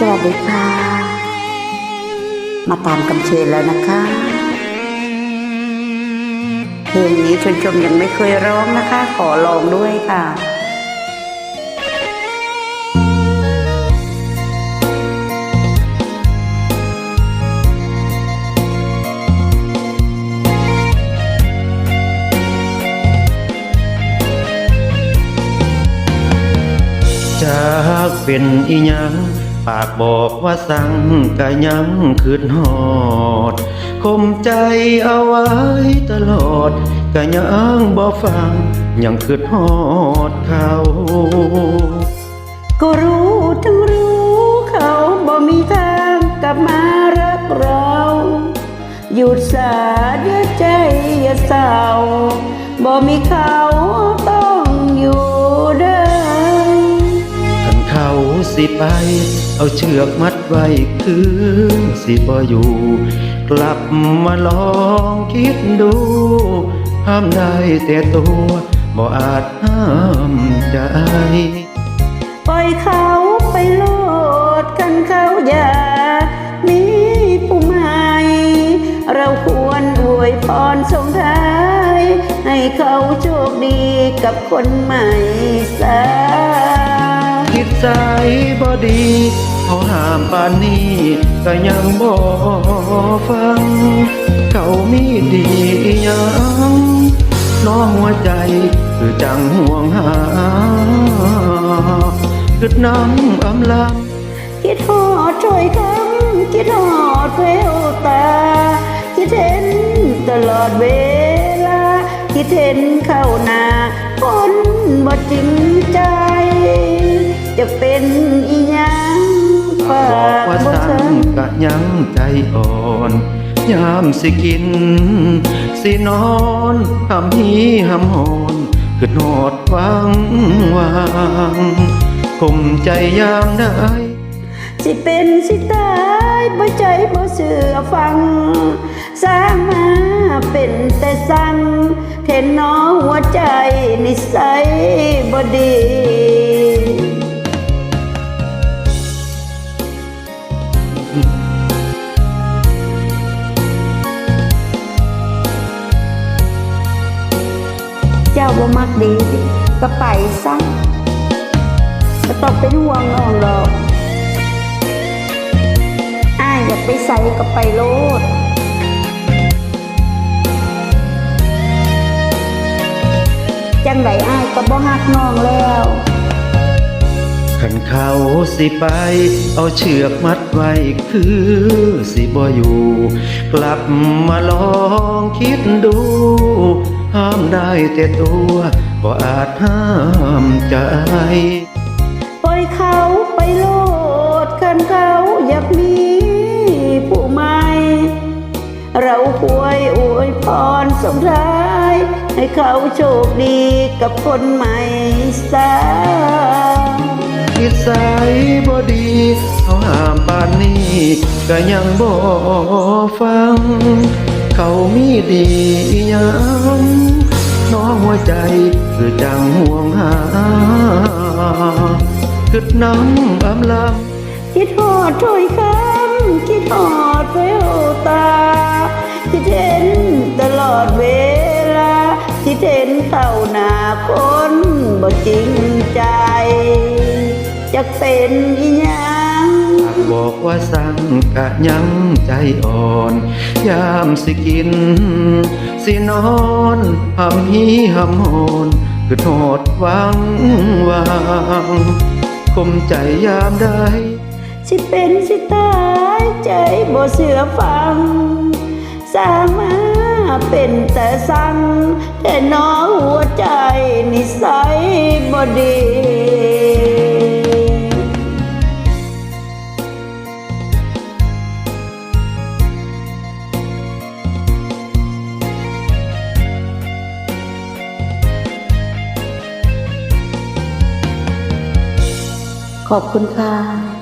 สวัสดีค่ะ มาตามคำเชิญแล้วนะคะ เพลงนี้ชนชมยังไม่เคยร้องนะคะ ขอลองด้วยค่ะจากเป็นอีหยัง ปากบอกว่าสั่งกะยังคืนหอดคมใจเอาไว้ตลอดกะยังบ่ฟังยังคืนหอดเขา ก็รู้ทั้งรู้เขาบ่มีทางกลับมารักเรา หยุดสาเดือใจอย่าเศร้าบ่มีเขาต้องอยู่เดิมคันเขาสิไป เอาเชือกมัดไว้คือสิบ่อยู่ กลับมาลองคิดดู ห้ามได้แต่ตัวบ่อาจห้ามใจปล่อยเขาไปโลดกันเขาอย่ามีผู้ใหม่เราควรอวยพรส่งท้าย ให้เขาโชคดีกับคนใหม่สาคิดใจบ่ดี เขาห้ามปานนี้ก็ยังบ่ฟัง เขามีดียังน้องหัวใจคือจังห่วงหาคือน้ำอำลำคิดหอดช่วยคำคิดหอดแววตา คิดเห็นตลอดเวลา คิดเห็นเข้าหน้าคนบ่จริงใจ จะเป็นอีหยัง บอกว่าสั่งกะยังใจอ่อนยามสิกิน สินอนทำฮีหำหอนคือโนดวังวางคมใจยามได้ สิเป็นสิตายบ่ใจบ่เสือฟัง สร้างมาเป็นแต่สั่งเห็นน้อหัวใจนิสัยบ่ดี บ่มักดีก็ไปซะก็ต้องเป็นห่วงน้องดอกอ้ายอยากไปใส่ก็ไปโลดจังไรอ้ายก็บ่ฮักน้องแล้วขันเขาสิไป เอาเชือกมัดไว้คือสิบ่อยู่ กลับมาลองคิดดู ห้ามได้แต่ตัวบ่อาจห้ามใจ ปล่อยเขาไปโลดกันเขาอยากมีผู้ใหม่ เราควรอวยพรส่งท้าย ให้เขาโชคดีกับคนใหม่สา นิสัยบ่ดีเขาห้ามปานนี้ก็ยังบ่ฟัง เขามีดียังน้องหัวใจคือจังห่วงหาคือน้ำอำลำคิดหอดถ้อยคำคิดหอดแววตา คิดเห็นตลอดเวลา คิดเห็นเข้าหนาคนบ่จริงใจ จะเป็นอีหยังปากบอกว่าสั่งกะยังใจอ่อนยามสิกิน สินอนหำฮีหำหอนคือโทษวังวางคมใจยามได้สิเป็นสิตายใจบ่เสือฟัง สามารถเป็นแต่สั่งแต่น้องหัวใจนิสัยบ่ดี ขอบคุณค่ะ